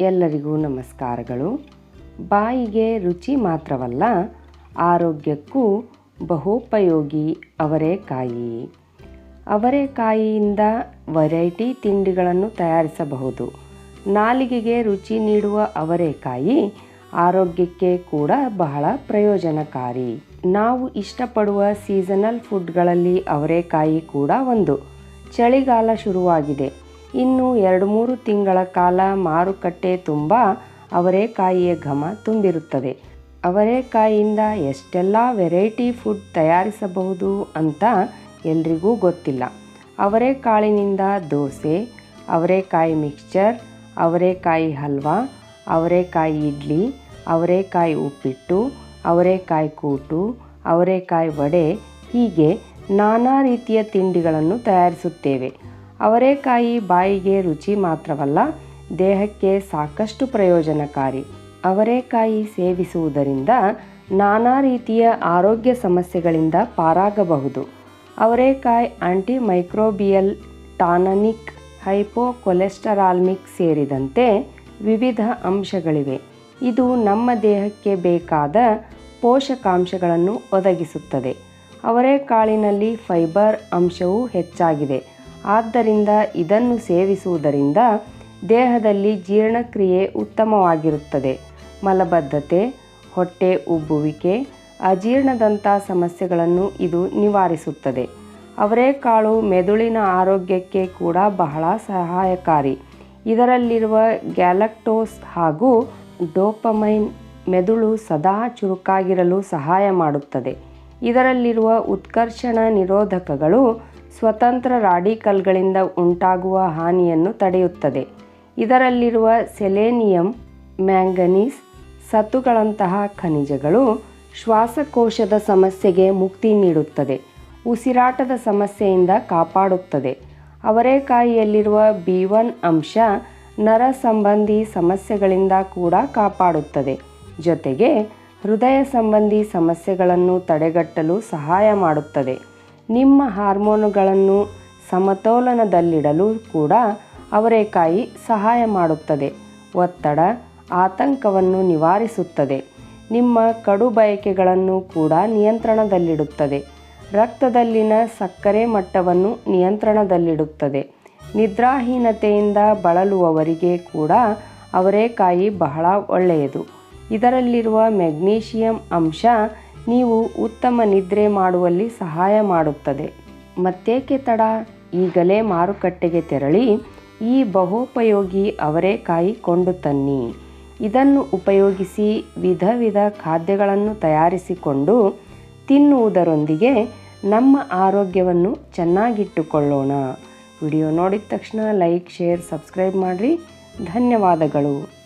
ಎಲ್ಲರಿಗೂ ನಮಸ್ಕಾರಗಳು. ಬಾಯಿಗೆ ರುಚಿ ಮಾತ್ರವಲ್ಲ, ಆರೋಗ್ಯಕ್ಕೂ ಬಹೋಪಯೋಗಿ ಅವರೆಕಾಯಿ. ಅವರೆಕಾಯಿಯಿಂದ ವೆರೈಟಿ ತಿಂಡಿಗಳನ್ನು ತಯಾರಿಸಬಹುದು. ನಾಲಿಗೆಗೆ ರುಚಿ ನೀಡುವ ಅವರೆಕಾಯಿ ಆರೋಗ್ಯಕ್ಕೆ ಕೂಡ ಬಹಳ ಪ್ರಯೋಜನಕಾರಿ. ನಾವು ಇಷ್ಟಪಡುವ ಸೀಸನಲ್ ಫುಡ್ಗಳಲ್ಲಿ ಅವರೆಕಾಯಿ ಕೂಡ ಒಂದು. ಚಳಿಗಾಲ ಶುರುವಾಗಿದೆ. ಇನ್ನು ಎರಡು ಮೂರು ತಿಂಗಳ ಕಾಲ ಮಾರುಕಟ್ಟೆ ತುಂಬ ಅವರೆಕಾಯಿಯ ಘಮ ತುಂಬಿರುತ್ತದೆ. ಅವರೆಕಾಯಿಯಿಂದ ಎಷ್ಟೆಲ್ಲ ವೆರೈಟಿ ಫುಡ್ ತಯಾರಿಸಬಹುದು ಅಂತ ಎಲ್ರಿಗೂ ಗೊತ್ತಿಲ್ಲ. ಅವರೆಕಾಳಿನಿಂದ ದೋಸೆ, ಅವರೆಕಾಯಿ ಮಿಕ್ಸ್ಚರ್, ಅವರೆಕಾಯಿ ಹಲ್ವಾ, ಅವರೆಕಾಯಿ ಇಡ್ಲಿ, ಅವರೆಕಾಯಿ ಉಪ್ಪಿಟ್ಟು, ಅವರೆಕಾಯಿ ಕೂಟು, ಅವರೆಕಾಯಿ ವಡೆ ಹೀಗೆ ನಾನಾ ರೀತಿಯ ತಿಂಡಿಗಳನ್ನು ತಯಾರಿಸುತ್ತೇವೆ. ಅವರೆಕಾಯಿ ಬಾಯಿಗೆ ರುಚಿ ಮಾತ್ರವಲ್ಲ, ದೇಹಕ್ಕೆ ಸಾಕಷ್ಟು ಪ್ರಯೋಜನಕಾರಿ. ಅವರೆಕಾಯಿ ಸೇವಿಸುವುದರಿಂದ ನಾನಾ ರೀತಿಯ ಆರೋಗ್ಯ ಸಮಸ್ಯೆಗಳಿಂದ ಪಾರಾಗಬಹುದು. ಅವರೆಕಾಯಿ ಆಂಟಿ ಮೈಕ್ರೋಬಿಯಲ್ ಟಾನನಿಕ್, ಹೈಪೋಕೊಲೆಸ್ಟರಾಲ್ಮಿಕ್ ಸೇರಿದಂತೆ ವಿವಿಧ ಅಂಶಗಳಿವೆ. ಇದು ನಮ್ಮ ದೇಹಕ್ಕೆ ಬೇಕಾದ ಪೋಷಕಾಂಶಗಳನ್ನು ಒದಗಿಸುತ್ತದೆ. ಅವರೆಕಾಳಿನಲ್ಲಿ ಫೈಬರ್ ಅಂಶವೂ ಹೆಚ್ಚಾಗಿದೆ. ಆದ್ದರಿಂದ ಇದನ್ನು ಸೇವಿಸುವುದರಿಂದ ದೇಹದಲ್ಲಿ ಜೀರ್ಣಕ್ರಿಯೆ ಉತ್ತಮವಾಗಿರುತ್ತದೆ. ಮಲಬದ್ಧತೆ, ಹೊಟ್ಟೆ ಉಬ್ಬುವಿಕೆ, ಅಜೀರ್ಣದಂಥ ಸಮಸ್ಯೆಗಳನ್ನು ಇದು ನಿವಾರಿಸುತ್ತದೆ. ಅವರೆಕಾಳು ಮೆದುಳಿನ ಆರೋಗ್ಯಕ್ಕೆ ಕೂಡ ಬಹಳ ಸಹಾಯಕಾರಿ. ಇದರಲ್ಲಿರುವ ಗ್ಯಾಲಕ್ಟೋಸ್ ಹಾಗೂ ಡೋಪಮೈನ್ ಮೆದುಳು ಸದಾ ಚುರುಕಾಗಿರಲು ಸಹಾಯ ಮಾಡುತ್ತದೆ. ಇದರಲ್ಲಿರುವ ಉತ್ಕರ್ಷಣ ನಿರೋಧಕಗಳು ಸ್ವತಂತ್ರ ರಾಡಿಕಲ್ಗಳಿಂದ ಉಂಟಾಗುವ ಹಾನಿಯನ್ನು ತಡೆಯುತ್ತದೆ. ಇದರಲ್ಲಿರುವ ಸೆಲೇನಿಯಂ, ಮ್ಯಾಂಗನೀಸ್, ಸತ್ತುಗಳಂತಹ ಖನಿಜಗಳು ಶ್ವಾಸಕೋಶದ ಸಮಸ್ಯೆಗೆ ಮುಕ್ತಿ ನೀಡುತ್ತದೆ, ಉಸಿರಾಟದ ಸಮಸ್ಯೆಯಿಂದ ಕಾಪಾಡುತ್ತದೆ. ಅವರೆಕಾಯಿಯಲ್ಲಿರುವ ಬಿ ಒನ್ ಅಂಶ ನರ ಸಂಬಂಧಿ ಸಮಸ್ಯೆಗಳಿಂದ ಕೂಡ ಕಾಪಾಡುತ್ತದೆ. ಜೊತೆಗೆ ಹೃದಯ ಸಂಬಂಧಿ ಸಮಸ್ಯೆಗಳನ್ನು ತಡೆಗಟ್ಟಲು ಸಹಾಯ ಮಾಡುತ್ತದೆ. ನಿಮ್ಮ ಹಾರ್ಮೋನುಗಳನ್ನು ಸಮತೋಲನದಲ್ಲಿಡಲು ಕೂಡ ಅವರೆಕಾಯಿ ಸಹಾಯ ಮಾಡುತ್ತದೆ. ಒತ್ತಡ ಆತಂಕವನ್ನು ನಿವಾರಿಸುತ್ತದೆ. ನಿಮ್ಮ ಕಡು ಬಯಕೆಗಳನ್ನು ಕೂಡ ನಿಯಂತ್ರಣದಲ್ಲಿಡುತ್ತದೆ. ರಕ್ತದಲ್ಲಿನ ಸಕ್ಕರೆ ಮಟ್ಟವನ್ನು ನಿಯಂತ್ರಣದಲ್ಲಿಡುತ್ತದೆ. ನಿದ್ರಾಹೀನತೆಯಿಂದ ಬಳಲುವವರಿಗೆ ಕೂಡ ಅವರೆಕಾಯಿ ಬಹಳ ಒಳ್ಳೆಯದು. ಇದರಲ್ಲಿರುವ ಮೆಗ್ನೀಷಿಯಂ ಅಂಶ ನೀವು ಉತ್ತಮ ನಿದ್ರೆ ಮಾಡುವಲ್ಲಿ ಸಹಾಯ ಮಾಡುತ್ತದೆ. ಮತ್ತೇಕೆ ತಡ? ಈಗಲೇ ಮಾರುಕಟ್ಟೆಗೆ ತೆರಳಿ ಈ ಬಹುಪಯೋಗಿ ಅವರೇಕಾಯಿ ಕೊಂಡು ತನ್ನಿ. ಇದನ್ನು ಉಪಯೋಗಿಸಿ ವಿಧ ವಿಧ ಖಾದ್ಯಗಳನ್ನು ತಯಾರಿಸಿಕೊಂಡು ತಿನ್ನುವುದರೊಂದಿಗೆ ನಮ್ಮ ಆರೋಗ್ಯವನ್ನು ಚೆನ್ನಾಗಿಟ್ಟುಕೊಳ್ಳೋಣ. ವಿಡಿಯೋ ನೋಡಿದ ತಕ್ಷಣ ಲೈಕ್, ಶೇರ್, ಸಬ್ಸ್ಕ್ರೈಬ್ ಮಾಡಿರಿ. ಧನ್ಯವಾದಗಳು.